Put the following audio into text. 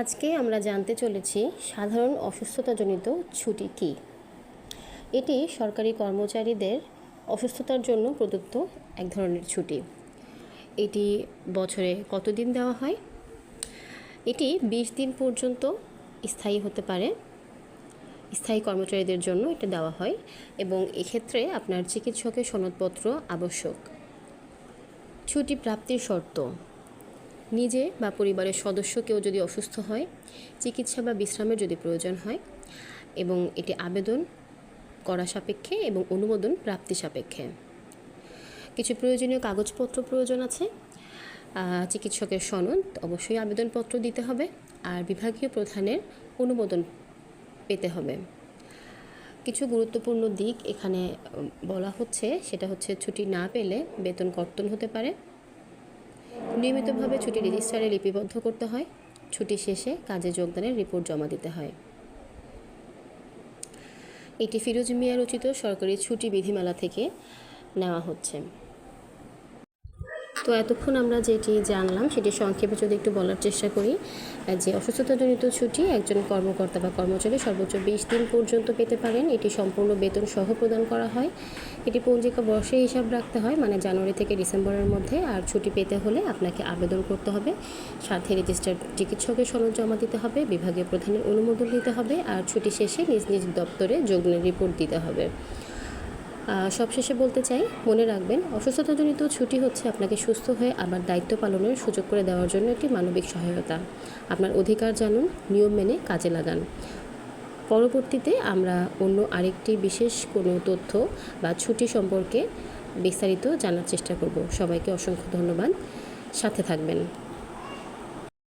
আজকে আমরা জানতে চলেছি সাধারণ অসুস্থতাজনিত ছুটি কী। এটি সরকারি কর্মচারীদের অসুস্থতার জন্য প্রদত্ত এক ধরনের ছুটি। এটি বছরে কতদিন দেওয়া হয়? এটি বিশ দিন পর্যন্ত স্থায়ী হতে পারে। স্থায়ী কর্মচারীদের জন্য এটা দেওয়া হয় এবং এক্ষেত্রে আপনার চিকিৎসকের সনদপত্র আবশ্যক। ছুটি প্রাপ্তির শর্ত। নিজে বা পরিবারের সদস্য কেউ যদি অসুস্থ হয়, চিকিৎসা বা বিশ্রামের যদি প্রয়োজন হয় এবং এটি আবেদন করা সাপেক্ষে এবং অনুমোদন প্রাপ্তি সাপেক্ষে। কিছু প্রয়োজনীয় কাগজপত্র প্রয়োজন আছে। চিকিৎসকের সনদ, অবশ্যই আবেদনপত্র দিতে হবে আর বিভাগীয় প্রধানের অনুমোদন পেতে হবে। কিছু গুরুত্বপূর্ণ দিক এখানে বলা হচ্ছে, সেটা হচ্ছে ছুটি না পেলে বেতন কর্তন হতে পারে। নিয়মিতভাবে ছুটি রেজিস্টারে লিপিবদ্ধ করতে হয়। ছুটি শেষে কাজে যোগদানের রিপোর্ট জমা দিতে হয়। এটি ফিরোজ মিয়া রচিত সরকারি ছুটি বিধিমালা থেকে নেওয়া হচ্ছে। তো এতক্ষণ আমরা যেটি জানলাম, সেটি সংক্ষেপে যদি একটু বলার চেষ্টা করি যে অসুস্থতাজনিত ছুটি একজন কর্মকর্তা বা কর্মচারী সর্বোচ্চ বিশ দিন পর্যন্ত পেতে পারেন। এটি সম্পূর্ণ বেতন সহ প্রদান করা হয়। এটি পঞ্জিকা বর্ষে হিসাব রাখতে হয় মানে জানুয়ারি থেকে ডিসেম্বরের মধ্যে, আর ছুটি পেতে হলে আপনাকে আবেদন করতে হবে। সাথে রেজিস্টার্ড চিকিৎসকের সনদ জমা দিতে হবে, বিভাগীয় প্রধানের অনুমোদন দিতে হবে, আর ছুটি শেষে নিজ নিজ দপ্তরে যোগনের রিপোর্ট দিতে হবে। সবশেষে বলতে চাই, মনে রাখবেন, অসুস্থতাজনিত ছুটি হচ্ছে আপনাকে সুস্থ হয়ে আবার দায়িত্ব পালনের সুযোগ করে দেওয়ার জন্য একটি মানবিক সহায়তা। আপনার অধিকার জানুন, নিয়ম মেনে কাজে লাগান। পরবর্তীতে আমরা অন্য আরেকটি বিশেষ কোনো তথ্য বা ছুটি সম্পর্কে বিস্তারিত জানার চেষ্টা করব। সবাইকে অসংখ্য ধন্যবাদ। সাথে থাকবেন।